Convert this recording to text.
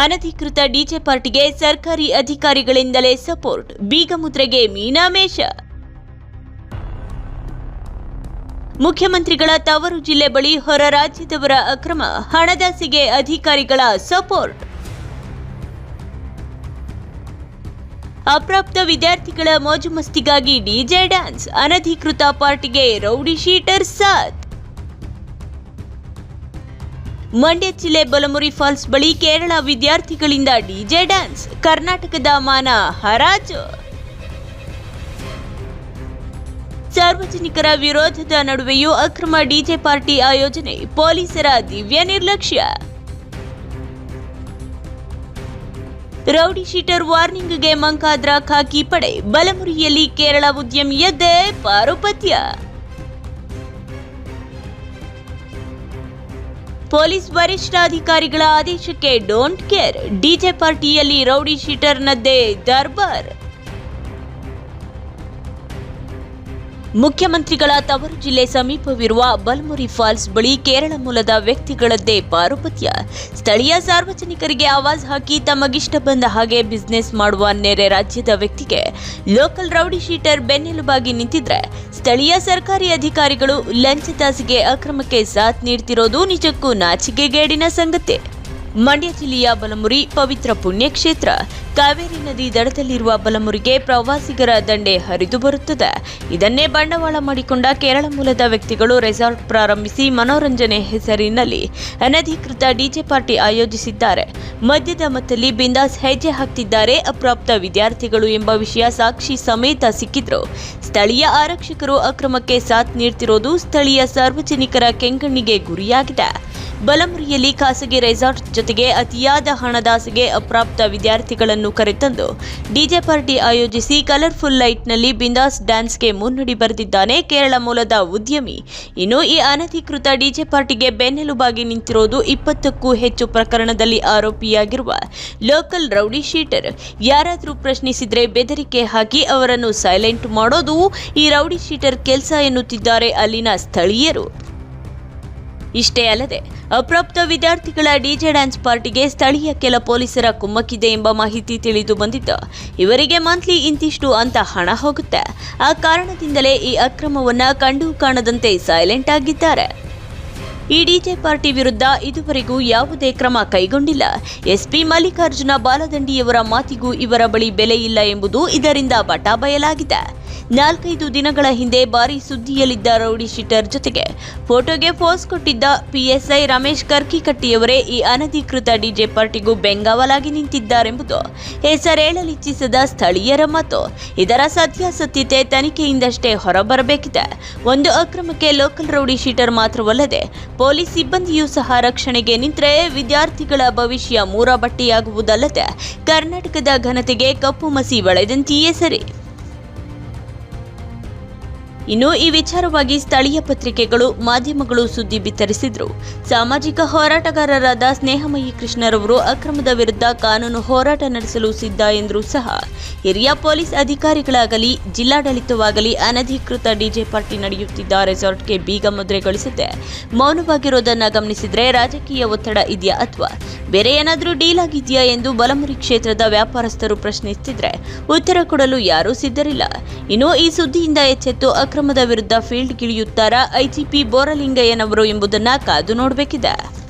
ಅನಧಿಕೃತ ಡಿಜೆ ಪಾರ್ಟಿಗೆ ಸರ್ಕಾರಿ ಅಧಿಕಾರಿಗಳಿಂದಲೇ ಸಪೋರ್ಟ್. ಬೀಗಮುದ್ರೆಗೆ ಮೀನಾಮೇಷ. ಮುಖ್ಯಮಂತ್ರಿಗಳ ತವರು ಜಿಲ್ಲೆ ಬಳಿ ಹೊರ ರಾಜ್ಯದವರ ಅಕ್ರಮ ಹಣದಾಸಿಗೆ ಅಧಿಕಾರಿಗಳ ಸಪೋರ್ಟ್. ಅಪ್ರಾಪ್ತ ವಿದ್ಯಾರ್ಥಿಗಳ ಮೋಜು ಮಸ್ತಿಗಾಗಿ ಡಿಜೆ ಡ್ಯಾನ್ಸ್. ಅನಧಿಕೃತ ಪಾರ್ಟಿಗೆ ರೌಡಿ ಶೀಟರ್ ಸಾಥ್. ಮಂಡ್ಯ ಜಿಲ್ಲೆ ಬಲಮುರಿ ಫಾಲ್ಸ್ ಬಳಿ ಕೇರಳ ವಿದ್ಯಾರ್ಥಿಗಳಿಂದ ಡಿಜೆ ಡ್ಯಾನ್ಸ್, ಕರ್ನಾಟಕದ ಮಾನ ಹರಾಜು. ಸಾರ್ವಜನಿಕರ ವಿರೋಧದ ನಡುವೆಯೂ ಅಕ್ರಮ ಡಿಜೆ ಪಾರ್ಟಿ ಆಯೋಜನೆ, ಪೊಲೀಸರ ದಿವ್ಯ ನಿರ್ಲಕ್ಷ್ಯ. ರೌಡಿ ಶೀಟರ್ ವಾರ್ನಿಂಗ್ಗೆ ಮಂಕಾದ್ರ ಖಾಕಿ ಪಡೆ, ಬಲಮುರಿಯಲ್ಲಿ ಕೇರಳ ಉದ್ಯಮಿಯದ್ದೇ ಪಾರುಪತ್ಯ. ಪೊಲೀಸ್ ವರಿಷ್ಠಾಧಿಕಾರಿಗಳ ಆದೇಶಕ್ಕೆ ಡೋಂಟ್ ಕೇರ್. ಡಿಜೆ ಪಾರ್ಟಿಯಲ್ಲಿ ರೌಡಿ ಶೀಟರ್ನದ್ದೇ ದರ್ಬಾರ್. ಮುಖ್ಯಮಂತ್ರಿಗಳ ತವರು ಜಿಲ್ಲೆ ಸಮೀಪವಿರುವ ಬಲ್ಮುರಿ ಫಾಲ್ಸ್ ಬಳಿ ಕೇರಳ ಮೂಲದ ವ್ಯಕ್ತಿಗಳದ್ದೇ ಪಾರುಪತ್ಯ. ಸ್ಥಳೀಯ ಸಾರ್ವಜನಿಕರಿಗೆ ಆವಾಜ್ ಹಾಕಿ ತಮಗಿಷ್ಟ ಬಂದ ಹಾಗೆ ಬಿಸ್ನೆಸ್ ಮಾಡುವ ನೆರೆ ರಾಜ್ಯದ ವ್ಯಕ್ತಿಗೆ ಲೋಕಲ್ ರೌಡಿ ಶೀಟರ್ ಬೆನ್ನೆಲುಬಾಗಿ ನಿಂತಿದ್ರೆ ಸ್ಥಳೀಯ ಸರ್ಕಾರಿ ಅಧಿಕಾರಿಗಳು ಲಂಚದಾಸಿಗೆ ಅಕ್ರಮಕ್ಕೆ ಸಾಥ್ ನೀಡ್ತಿರೋದು ನಿಜಕ್ಕೂ ನಾಚಿಕೆಗೇಡಿನ ಸಂಗತಿ. ಮಂಡ್ಯ ಜಿಲ್ಲೆಯ ಬಲಮುರಿ ಪವಿತ್ರ ಪುಣ್ಯಕ್ಷೇತ್ರ. ಕಾವೇರಿ ನದಿ ದಡದಲ್ಲಿರುವ ಬಲಮುರಿಗೆ ಪ್ರವಾಸಿಗರ ದಂಡೆ ಹರಿದು ಬರುತ್ತದೆ. ಇದನ್ನೇ ಬಂಡವಾಳ ಮಾಡಿಕೊಂಡ ಕೇರಳ ಮೂಲದ ವ್ಯಕ್ತಿಗಳು ರೆಸಾರ್ಟ್ ಪ್ರಾರಂಭಿಸಿ ಮನೋರಂಜನೆ ಹೆಸರಿನಲ್ಲಿ ಅನಧಿಕೃತ ಡಿಜೆ ಪಾರ್ಟಿ ಆಯೋಜಿಸಿದ್ದಾರೆ. ಮದ್ಯದ ಮತ್ತಲ್ಲಿ ಬಿಂದಾಸ್ ಹೆಜ್ಜೆ ಹಾಕ್ತಿದ್ದಾರೆ ಅಪ್ರಾಪ್ತ ವಿದ್ಯಾರ್ಥಿಗಳು ಎಂಬ ವಿಷಯ ಸಾಕ್ಷಿ ಸಮೇತ ಸಿಕ್ಕಿದ್ರು. ಸ್ಥಳೀಯ ಆರಕ್ಷಕರು ಅಕ್ರಮಕ್ಕೆ ಸಾಥ್ ನೀಡ್ತಿರೋದು ಸ್ಥಳೀಯ ಸಾರ್ವಜನಿಕರ ಕೆಂಗಣ್ಣಿಗೆ ಗುರಿಯಾಗಿದೆ. ಬಲಮುರಿಯಲ್ಲಿ ಖಾಸಗಿ ರೆಸಾರ್ಟ್ ಜೊತೆಗೆ ಅತಿಯಾದ ಹಣದಾಸೆಗೆ ಅಪ್ರಾಪ್ತ ವಿದ್ಯಾರ್ಥಿಗಳನ್ನು ಕರೆತಂದು ಡಿಜೆ ಪಾರ್ಟಿ ಆಯೋಜಿಸಿ ಕಲರ್ಫುಲ್ ಲೈಟ್ನಲ್ಲಿ ಬಿಂದಾಸ್ ಡ್ಯಾನ್ಸ್ಗೆ ಮುನ್ನುಡಿ ಬರೆದಿದ್ದಾನೆ ಕೇರಳ ಮೂಲದ ಉದ್ಯಮಿ. ಇನ್ನು ಈ ಅನಧಿಕೃತ ಡಿಜೆ ಪಾರ್ಟಿಗೆ ಬೆನ್ನೆಲುಬಾಗಿ ನಿಂತಿರೋದು ಇಪ್ಪತ್ತಕ್ಕೂ ಹೆಚ್ಚು ಪ್ರಕರಣದಲ್ಲಿ ಆರೋಪಿಯಾಗಿರುವ ಲೋಕಲ್ ರೌಡಿ ಶೀಟರ್. ಯಾರಾದರೂ ಪ್ರಶ್ನಿಸಿದರೆ ಬೆದರಿಕೆ ಹಾಕಿ ಅವರನ್ನು ಸೈಲೆಂಟ್ ಮಾಡೋದು ಈ ರೌಡಿ ಶೀಟರ್ ಕೆಲಸ ಎನ್ನುತ್ತಿದ್ದಾರೆ ಅಲ್ಲಿನ ಸ್ಥಳೀಯರು. ಇಷ್ಟೇ ಅಲ್ಲದೆ, ಅಪ್ರಾಪ್ತ ವಿದ್ಯಾರ್ಥಿಗಳ ಡಿಜೆ ಡ್ಯಾನ್ಸ್ ಪಾರ್ಟಿಗೆ ಸ್ಥಳೀಯ ಕೆಲ ಪೊಲೀಸರ ಕುಮ್ಮಕ್ಕಿದೆ ಎಂಬ ಮಾಹಿತಿ ತಿಳಿದು ಬಂದಿದ್ದ ಇವರಿಗೆ ಮಂತ್ಲಿ ಇಂತಿಷ್ಟು ಅಂತ ಹಣ ಹೋಗುತ್ತೆ. ಆ ಕಾರಣದಿಂದಲೇ ಈ ಅಕ್ರಮವನ್ನು ಕಂಡು ಕಾಣದಂತೆ ಸೈಲೆಂಟ್ ಆಗಿದ್ದಾರೆ. ಈ ಡಿಜೆ ಪಾರ್ಟಿ ವಿರುದ್ಧ ಇದುವರೆಗೂ ಯಾವುದೇ ಕ್ರಮ ಕೈಗೊಂಡಿಲ್ಲ. ಎಸ್ಪಿ ಮಲ್ಲಿಕಾರ್ಜುನ ಬಾಲದಂಡಿಯವರ ಮಾತಿಗೂ ಇವರ ಬಳಿ ಬೆಲೆ ಇಲ್ಲ ಎಂಬುದು ಇದರಿಂದ ಬಟಾಬಯಲಾಗಿದೆ. ನಾಲ್ಕೈದು ದಿನಗಳ ಹಿಂದೆ ಭಾರಿ ಸುದ್ದಿಯಲ್ಲಿದ್ದ ರೌಡಿ ಶೀಟರ್ ಜೊತೆಗೆ ಫೋಟೋಗೆ ಪೋಸ್ ಕೊಟ್ಟಿದ್ದ ಪಿಎಸ್ಐ ರಮೇಶ್ ಕರ್ಕಿಕಟ್ಟಿಯವರೇ ಈ ಅನಧಿಕೃತ ಡಿಜೆ ಪಾರ್ಟಿಗೂ ಬೆಂಗಾವಲಾಗಿ ನಿಂತಿದ್ದಾರೆಂಬುದು ಹೆಸರೇಳಲಿಚ್ಛಿಸದ ಸ್ಥಳೀಯರ ಮತ್ತು ಇದರ ಸತ್ಯಾಸತ್ಯತೆ ತನಿಖೆಯಿಂದಷ್ಟೇ ಹೊರಬರಬೇಕಿದೆ. ಒಂದು ಅಕ್ರಮಕ್ಕೆ ಲೋಕಲ್ ರೌಡಿ ಶೀಟರ್ ಮಾತ್ರವಲ್ಲದೆ ಪೊಲೀಸ್ ಸಿಬ್ಬಂದಿಯೂ ಸಹ ರಕ್ಷಣೆಗೆ ನಿಂತರೆ ವಿದ್ಯಾರ್ಥಿಗಳ ಭವಿಷ್ಯ ಮೂರ ಬಟ್ಟೆಯಾಗುವುದಲ್ಲದೆ ಕರ್ನಾಟಕದ ಘನತೆಗೆ ಕಪ್ಪು ಮಸಿ ಬಳೆದಂತೆಯೇ ಸರಿ. ಇನ್ನು ಈ ವಿಚಾರವಾಗಿ ಸ್ಥಳೀಯ ಪತ್ರಿಕೆಗಳು, ಮಾಧ್ಯಮಗಳು ಸುದ್ದಿ ಬಿತ್ತರಿಸಿದ್ರು. ಸಾಮಾಜಿಕ ಹೋರಾಟಗಾರರಾದ ಸ್ನೇಹಮಯಿ ಕೃಷ್ಣರವರು ಅಕ್ರಮದ ವಿರುದ್ಧ ಕಾನೂನು ಹೋರಾಟ ನಡೆಸಲು ಸಿದ್ಧ ಎಂದರೂ ಸಹ, ಹಿರಿಯ ಪೊಲೀಸ್ ಅಧಿಕಾರಿಗಳಾಗಲಿ, ಜಿಲ್ಲಾಡಳಿತವಾಗಲಿ ಅನಧಿಕೃತ ಡಿಜೆ ಪಾರ್ಟಿ ನಡೆಯುತ್ತಿದ್ದ ರೆಸಾರ್ಟ್ಗೆ ಬೀಗ ಮುದ್ರೆಗೊಳಿಸದೆ ಮೌನವಾಗಿರೋದನ್ನು ಗಮನಿಸಿದರೆ ರಾಜಕೀಯ ಒತ್ತಡ ಇದೆಯಾ ಅಥವಾ? ಬೇರೆ ಏನಾದರೂ ಡೀಲ್ ಆಗಿದೆಯಾ ಎಂದು ಬಲಮುರಿ ಕ್ಷೇತ್ರದ ವ್ಯಾಪಾರಸ್ಥರು ಪ್ರಶ್ನಿಸುತ್ತಿದ್ದರೆ ಉತ್ತರ ಕೊಡಲು ಯಾರೂ ಸಿದ್ಧರಿಲ್ಲ. ಇನ್ನು ಈ ಸುದ್ದಿಯಿಂದ ಎಚ್ಚೆತ್ತು ಅಕ್ರಮದ ವಿರುದ್ಧ ಫೀಲ್ಡ್ಗಿಳಿಯುತ್ತಾರಾ ಐಜಿಪಿ ಬೋರಲಿಂಗಯ್ಯನವರು ಎಂಬುದನ್ನು ಕಾದು ನೋಡಬೇಕಿದೆ.